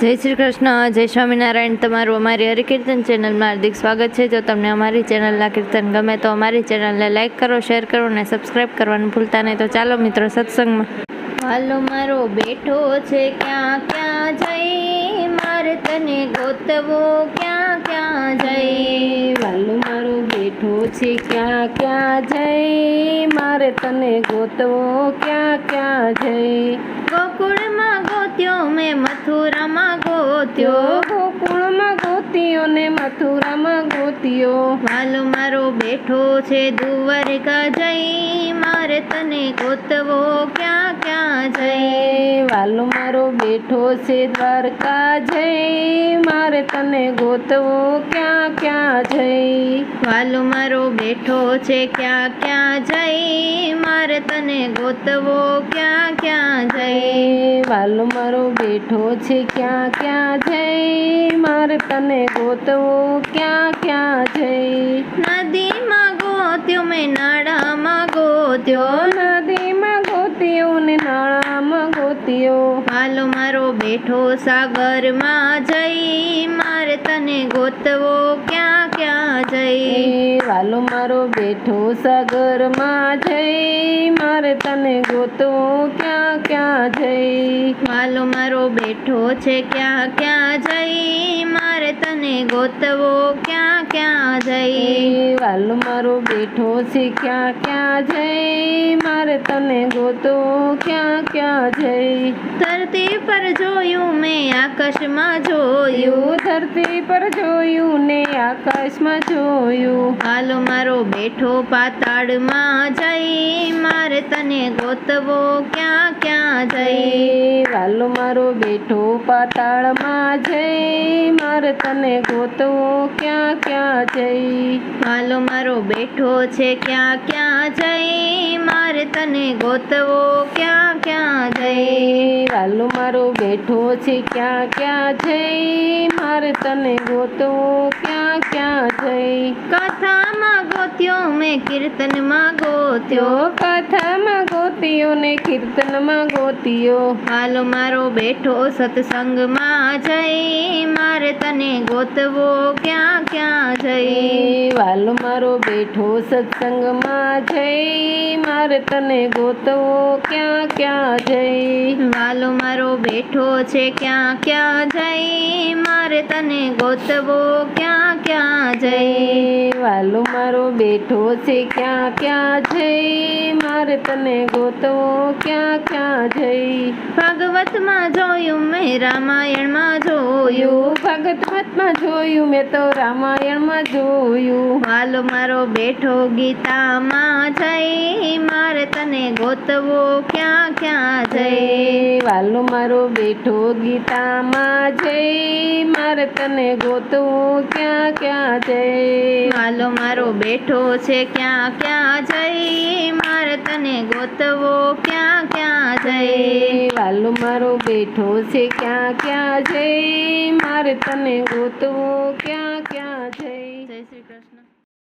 જય શ્રી કૃષ્ણ જય સ્વામિનારાયણ. તમારું અમારી હરિકીર્તન ચેનલમાં હાર્દિક સ્વાગત છે. જો તમને અમારી ચેનલના કીર્તન ગમે તો અમારી ચેનલને લાઈક કરો શેર કરો અને સબસ્ક્રાઈબ કરવાનું ભૂલતા નહીં. તો ચાલો મિત્રો સત્સંગમાં. હાલો મારો બેઠો છે ક્યાં ક્યાં જઈ? મારે તને ગોતવો ક્યાં ક્યાં જઈ? વાલો મારો બેઠો છે ક્યાં ક્યાં જઈ? મારે તને ગોતવો ક્યાં ક્યાં જઈ? ગોકુળમાં ગોત્યો મેં મથુરામાં. ગોત્યો? ગોકુળમાં ગોતીયો ને મથુરામાં ગોત્યો? વાલો મારો બેઠો છે દુવારકા જઈ મારે તને ગોતવો ક્યાં ક્યાં જઈ? વાલો મારો બેઠો છે દ્વારકા જઈ મારે તને ગોતવો ક્યાં ક્યાં જઈ? વાલો મારો બેઠો છે ક્યાં ક્યાં જઈ મારે તને ગોતવો ક્યાં ક્યાં જઈ? વાલો મારો બેઠો છે ક્યાં ક્યાં જઈ? મારે તને ગોતવો ક્યાં ક્યાં જઈ? નદીમાં ગોત્યો મેં નાળામાં ગોત્યો. નદીમાં ગોત્યો ને નાળામાં ગોત્યો. વાલો મારો બેઠો સાગરમાં જઈ મારે તને ગોતવો ક્યાં ક્યાં જઈ? વાલો મારો બેઠો સાગરમાં જઈ. મારે તને ગોતવો ક્યાં ક્યાં જઈ? વાલો મારો બેઠો છે ક્યાં ક્યાં જઈ? મારે તને ગોતવો ક્યાં ક્યાં જઈ? વાલો મારો બેઠો છે ક્યાં ક્યાં જઈ? મારે તને ગોતવો ક્યાં ક્યાં જઈ? ધરતી પર જોયું મેં આકાશમાં જોયું. જોયું ધરતી પર જોયું ને આકાશમાં જોયું. હાલ મારો બેઠો પાતાળમાં જઈ મારે તને ગોતવો ક્યાં ક્યાં જઈ? હાલ મારો બેઠો પાતાળમાં જઈ મારે તને ગોતવો ક્યાં ક્યાં જઈ? હાલો મારો બેઠો છે ક્યાં ક્યાં જઈ? મારે તને ગોતવો ક્યાં ક્યાં જઈ? વાલો મારો બેઠો છે ક્યાં ક્યાં જઈ? મારે તને ગોતવો ક્યાં ક્યાં જઈ? કથામાં ગોત્યો મેં કીર્તનમાં ગોત્યો. કથામાં ગોત્યો ને કીર્તનમાં ગોત્યો. વાલો મારો બેઠો સત્સંગમાં જઈ મારે તને ગોતવો ક્યાં ક્યાં જઈ? વાલો મારો બેઠો સત્સંગમાં જઈ મારે તને ગોતવો ક્યાં ક્યાં જઈ? વાલો મારો બેઠો છે ક્યાં ક્યાં જઈ? મારે તને ગોતવો ક્યાં ક્યાં જઈ? વાલો મારો બેઠો છે ક્યાં ક્યાં જઈ? મારે તને ગોતવો ક્યાં ક્યાં જઈ? ભાગવતમાં જોયું મેં રામાયણમાં જોયું. ભાગવતમાં જોયું મેં તો રામાયણમાં જોયું. વાલો મારો બેઠો ગીતામાં જઈ. મારે તને ગોતવો ક્યાં ક્યાં જઈ? વાલો મારો બેઠો ગીતામાં જઈ. મારે તને ગોતવો ક્યાં ક્યાં જઈ? વાલો મારો બેઠો છે ક્યાં ક્યાં જઈ? મારે તને ગોતવો ક્યાં ક્યાં જઈ? વાલો મારો બેઠો છે ક્યાં ક્યાં જઈ? મારે તને ગોતવો ક્યાં ક્યાં જઈ? જય શ્રી